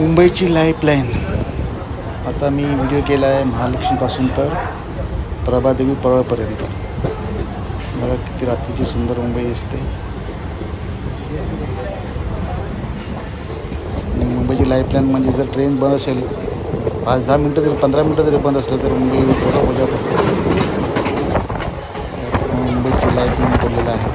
मुंबईची लाईफलाईन. आता मी व्हिडिओ केला आहे महालक्ष्मीपासून तर प्रभादेवी पवळपर्यंत मला किती रात्रीची सुंदर मुंबई दिसते. आणि मुंबईची लाईफलाईन म्हणजे जर ट्रेन बंद असेल पाच दहा मिनटं जरी पंधरा मिनटं जरी बंद असलं तर मुंबई थोडा मजा पडते यात मुंबईची लाईफलाईन बोललेलं आहे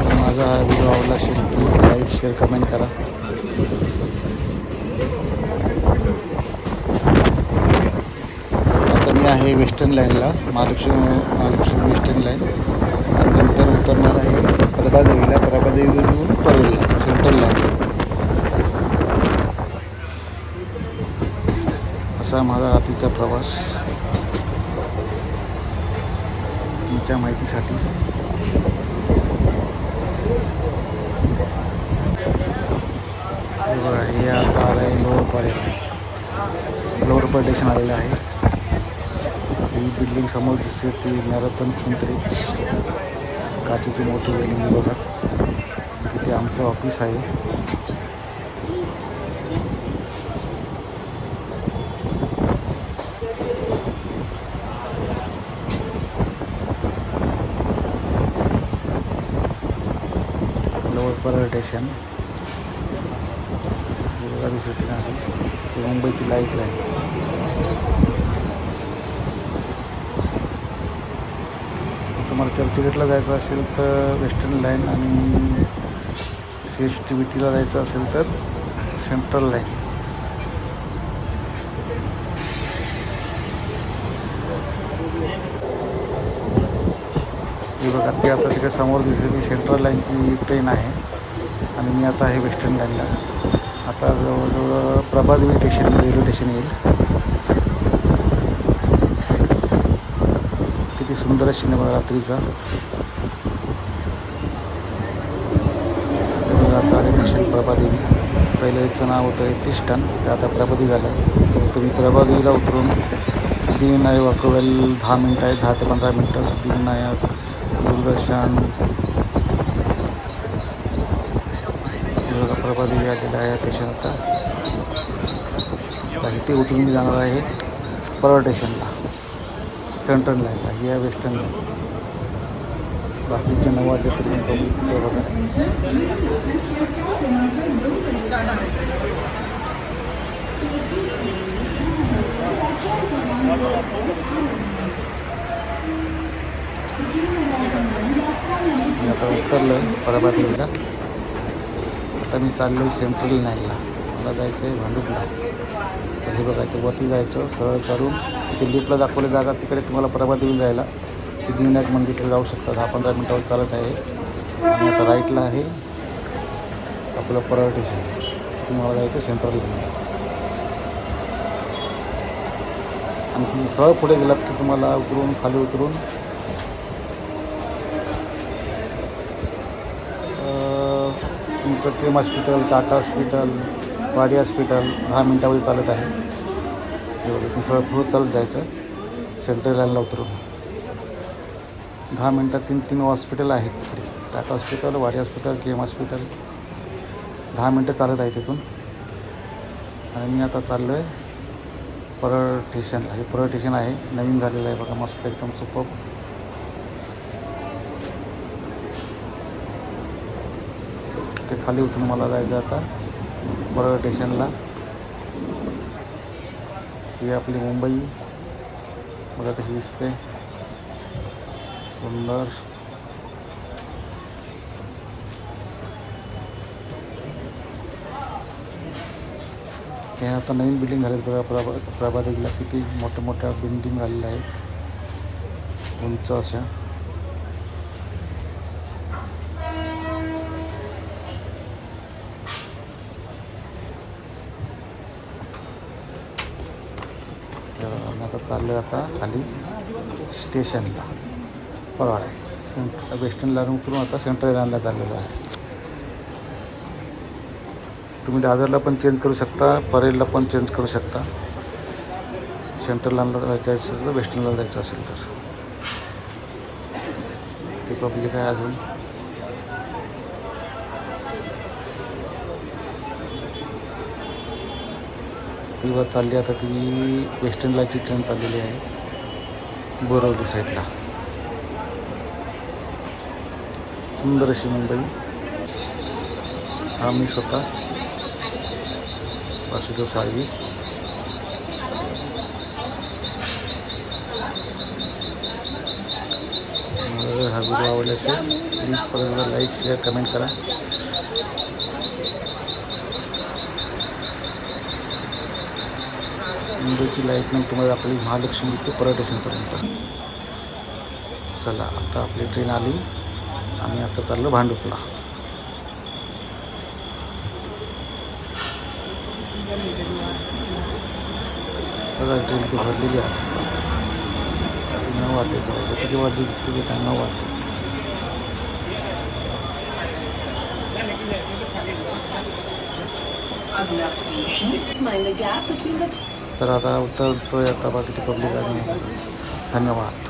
तर माझा हा व्हिडिओ आवडला असेल प्लीज लाईक शेअर कमेंट करा. आता मी आहे वेस्टर्न लाईनला महालक्ष्मी महालक्ष्मी वेस्टर्न लाईन. आणि नंतर उतरणार आहे प्रभादेवीला. प्रभादेवीवरून परेलला सेंट्रल लाईनला. असा माझा रात्रीचा प्रवास. तुमच्या माहितीसाठी. बघा हे आता आलं आहे lower Parel lower Parel station आलेलं आहे. ही बिल्डिंग समोर दिसते ती मॅरेथॉन फिंत्रिक्स काचेची मोठी बिल्डिंग बघा. तिथे आमचं ऑफिस आहे लोअर परळ स्टेशन बघा दुसरी ट्रेन आली ही मुंबईची लाईफ लाईन तुम्हाला चर्चगेटला जायचं असेल तर वेस्टर्न लाईन आणि सी एस टी बी टीला जायचं असेल तर सेंट्रल लाईन हे बघा ते आता तिकडे समोर दिसते ती सेंट्रल लाईनची ट्रेन आहे. आणि मी आता आहे वेस्टर्न लाईनला आता जवळजवळ प्रभादेवी स्टेशन रेल्वे स्टेशन येईल. किती सुंदर सिनेमा रात्रीचा. आता आले स्टेशन प्रभादेवी पहिलं याचं नाव होतं यतिष्ठन ते आता प्रभादेवी झालं. तुम्ही प्रभादेवीला उतरून सिद्धिविनायक अकोवेल दहा मिनटं आहे दहा ते पंधरा मिनटं. सिद्धिविनायक दूरदर्शन हे बघा प्रभादेवी आलेला आहे स्टेशन आता आता इथे उतरून मी जाणार आहे परळ स्टेशनला सेंट्रल लाईनला या वेस्टर्न लाईन रात्रीचे नऊ वाजले तरी पण पब्लिक तिथे बघा मी आता उतरलं प्रभादेवीला आता मी चाललो आहे सेंट्रल लाईनला मला जायचं आहे भांडुपला तर हे बघा इथे वरती जायचं सरळ चालून. इथे लिफ्टला दाखवली जागा तिकडे तुम्हाला प्रभादेवी जायला. सिद्धिविनायक मंदिरकडे जाऊ शकता दहा पंधरा मिनटावर चालत आहे. आणि आता राईटला आहे आपलं परळ स्टेशन तुम्हाला जायचं सेंट्रल लाईनला आणि तुम्ही सरळ पुढे गेलात की तुम्हाला उतरून खाली उतरून तुमचं KEM hospital Tata hospital Wadia hospital दहा मिनटामध्ये चालत आहे. इथून सगळं पुढं चालत जायचं. सेंट्रल लाईनला उतरून. दहा मिनटात तीन तीन हॉस्पिटल आहेत तिकडे Tata hospital Wadia hospital K M hospital. दहा मिनटं चालत आहे तिथून आणि मी आता चाललो आहे परळ स्टेशनला. हे परळ स्टेशन आहे. नवीन झालेलं आहे बघा मस्त एकदम सुपर. खाली उतरून मला जायचं आता. बरोबर स्टेशनला ही आपली मुंबई. बघा कशी दिसते. सुंदर. हे आता नवीन बिल्डिंग झालेत बघा. प्रभा प्रभादेवीला किती मोठ्या मोठ्या बिल्डिंग झालेल्या आहेत. उंच अशा तर आम्ही आता चाललो आहे आता खाली स्टेशनला. परवा सेंट वेस्टर्नला उतरून आता सेंट्रल लाईनला चाललेलो आहे. तुम्ही दादरला पण चेंज करू शकता परेलला पण चेंज करू शकता. सेंट्रल लाईनला जायचं असेल तर वेस्टर्नला जायचं असेल तर. ते पब्लिक आहे अजून. ती बस चालली आता ती वेस्ट इंडलाची ट्रेन चाललेली आहे. बोरावली साईडला सुंदर अशी मुंबई. हा मी स्वतः. वासुदेव साळवी. मला जर हा व्हिडिओ आवडला असेल प्लीज परत लाईक शेअर कमेंट करा. मुंबईची लाइट मग तुम्हाला आपली महालक्ष्मी ते परळ स्टेशनपर्यंत. चला आता आपली ट्रेन आली. आम्ही आता चाललो भांडुपला बघा ट्रेन किती भरलेली आहे. किती नऊ वाजले. जवळ किती वाजले दिसते ते काय नऊ वाजले. अगला station mind the gap between the तर आता उतरतोय आता बघा किती पब्लिक आहे धन्यवाद.